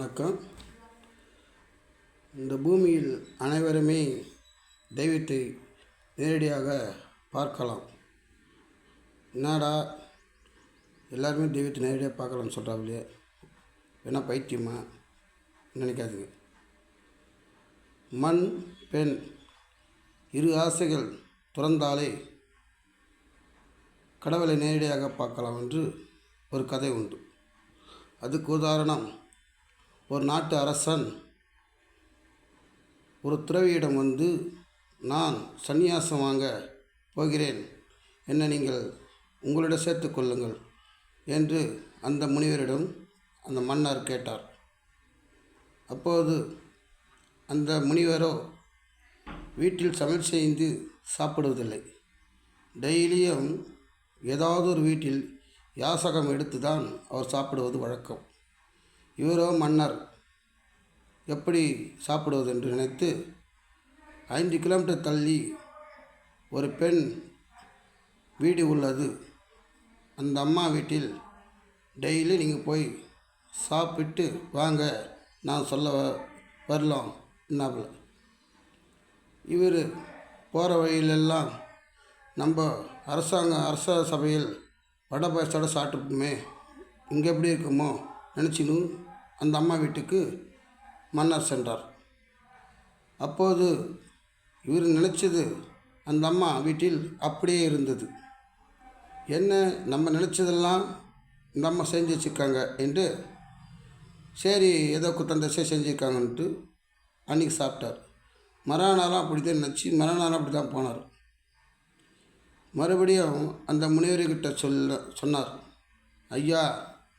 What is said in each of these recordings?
வணக்கம். இந்த பூமியில் அனைவருமே தெய்வத்தை நேரடியாக பார்க்கலாம். என்னடா எல்லாருமே தெய்வத்தை நேரடியாக பார்க்கலாம்னு சொல்கிறாங்களே என்ன பைத்தியமா? நினைக்காதுங்க. மண் பெண் இரு ஆசைகள் துறந்தாலே கடவுளை நேரடியாக பார்க்கலாம் என்று ஒரு கதை உண்டு. அதுக்கு உதாரணம் ஒரு நாட்டு அரசன் ஒரு துறவியிடம் வந்து நான் சந்நியாசம் வாங்க போகிறேன். என்ன நீங்கள் உங்களிடம் சேர்த்து கொள்ளுங்கள் என்று அந்த முனிவரிடம் அந்த மன்னர் கேட்டார். அப்போது அந்த முனிவரோ வீட்டில் சமையல் செய்து சாப்பிடுவதில்லை. டெய்லியும் ஏதாவது ஒரு வீட்டில் யாசகம் எடுத்து தான் அவர் சாப்பிடுவது வழக்கம். இவரோ மன்னர். எப்படி சாப்பிடுவது என்று நினைத்து ஐந்து கிலோமீட்டர் தள்ளி ஒரு பெண் வீடு உள்ளது. அந்த அம்மா வீட்டில் டெய்லி நீங்கள் போய் சாப்பிட்டு வாங்க நான் சொல்ல வரலாம் என்னாப்புல. இவர் போகிற வழியிலெல்லாம் நம்ம அரசாங்க அரச சபையில் வடை பாயசத்தோடு சாப்பிட்டுப்போமே இங்கே எப்படி இருக்குமோ நினச்சின்னு அந்த அம்மா வீட்டுக்கு மன்னர் சென்றார். அப்போது இவர் நினச்சது அந்த அம்மா வீட்டில் அப்படியே இருந்தது. என்ன நம்ம நினச்சதெல்லாம் இந்த அம்மா செஞ்சு வச்சுருக்காங்க என்று சரி ஏதோ குத்தந்தசை செஞ்சுருக்காங்கன்ட்டு அன்றைக்கி சாப்பிட்டார். மறுநாளும் அப்படி தான் நினச்சி மறுநாளும் அப்படி தான் போனார். மறுபடியும் அந்த முனிவர்கிட்ட சொல்ல சொன்னார். ஐயா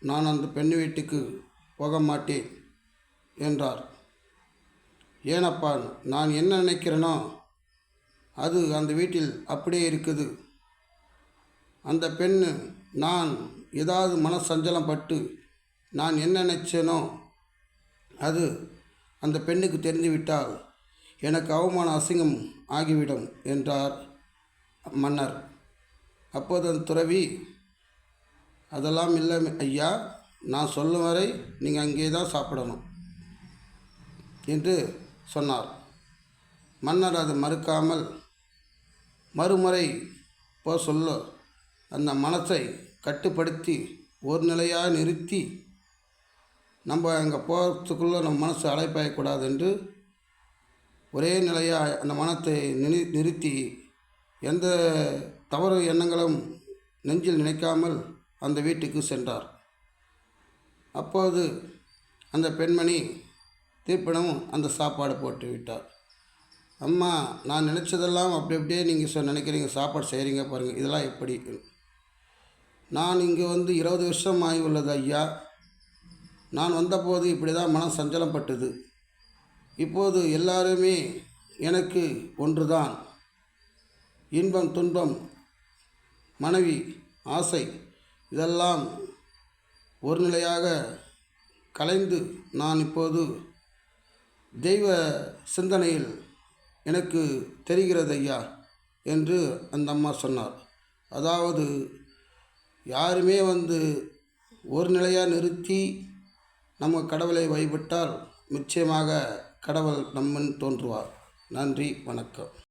நான் அந்த பெண் வீட்டுக்கு போக மாட்டேன் என்றார். ஏனப்பா நான் என்ன நினைக்கிறேனோ அது அந்த வீட்டில் அப்படியே இருக்குது. அந்த பெண் நான் ஏதாவது மனசஞ்சலம் பட்டு நான் என்ன நினச்சேனோ அது அந்த பெண்ணுக்கு தெரிந்துவிட்டால் எனக்கு அவமான அசிங்கம் ஆகிவிடும் என்றார் மன்னர். அப்போது அந்த துறவி அதெல்லாம் இல்லை ஐயா. நான் சொல்லும் வரை நீங்கள் அங்கே தான் சாப்பிடணும் என்று சொன்னார். மன்னர் அது மறுக்காமல் மறுமுறை போ சொல்ல. அந்த மனசை கட்டுப்படுத்தி ஒரு நிலையாக நிறுத்தி நம்ம அங்கே போகிறதுக்குள்ளே நம்ம மனசு அலைப்பாயக்கூடாது என்று ஒரே நிலையாக அந்த மனத்தை நிறு நிறுத்தி எந்த தவறு எண்ணங்களும் நெஞ்சில் நினைக்காமல் அந்த வீட்டுக்கு சென்றார். அப்போது அந்த பெண்மணி தீர்ப்பிடம் அந்த சாப்பாடு போட்டு விட்டார். அம்மா நான் நினச்சதெல்லாம் அப்படி அப்படியே நீங்கள் சொ நினைக்கிறீங்க சாப்பாடு செய்கிறீங்க பாருங்கள் இதெல்லாம் எப்படி? நான் இங்கே வந்து இருபது வருஷம் ஆகி உள்ளது ஐயா. நான் வந்தபோது இப்படி தான் மனம் சஞ்சலப்பட்டது இப்போது எல்லாருமே எனக்கு ஒன்று தான் இன்பம் துன்பம் மனைவி ஆசை இதெல்லாம் ஒரு நிலையாக கலைந்து நான் இப்போது தெய்வ சிந்தனையில் எனக்கு தெரிகிறது ஐயா என்று அந்த அம்மா சொன்னார். அதாவது யாருமே வந்து ஒரு நிலையாக நிறுத்தி நம்ம கடவுளை வழிபட்டால் நிச்சயமாக கடவுள் நம்மன் தோன்றுவார். நன்றி வணக்கம்.